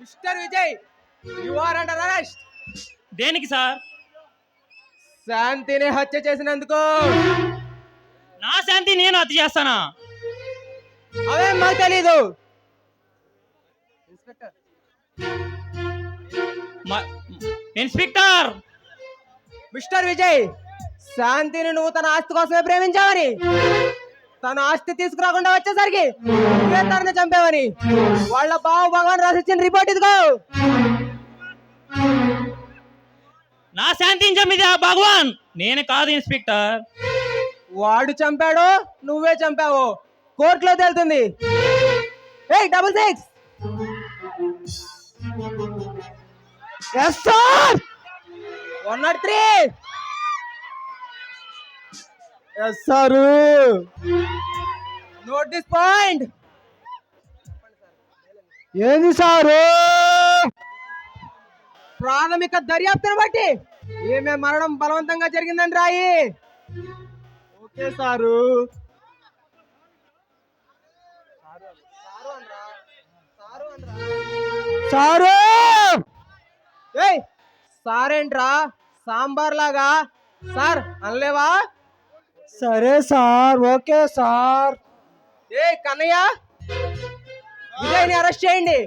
Mister Vijay you are under arrest దేనికి sir? శాంతిని హత్య చేసినందుకు. నా శాంతి నేను హత్య చేస్తానా? అవేం మాకు తెలీదు. ఇన్స్పెక్టర్. ఇన్స్పెక్టర్! మిస్టర్ విజయ్ శాంతిని నువ్వు తన ఆస్తి కోసమే ప్రేమించావని. తన ఆస్తి తీసుకురాకుండా వచ్చేసరికి నువ్వే తనని చంపావని. వాళ్ళ బావు భగవాన్ రాసిచ్చిన రిపోర్ట్ ఇదిగో. నా శాంతిని చంపిది ఆ భగవాన్? నేను కాదు ఇన్స్పెక్టర్. వాడు చంపాడు నువ్వే చంపావు కోర్టులో తేలుతుంది. ఏయ్ double six. Yes sir. One nought three. Yes sir note this point ఏంది సారు? ప్రాథమిక దర్యాప్తును బట్టి ఏమే మరణం బలవంతంగా జరిగిందని రాయి. Okay sir. సారు! ఏయ్ సారేంట్రా? సాంబార్ లాగా సార్ అనలేవా? సరే సార్ ఓకే సార్. ఏ కన్నయ్య విజయ్ని అరెస్ట్ చేయండి.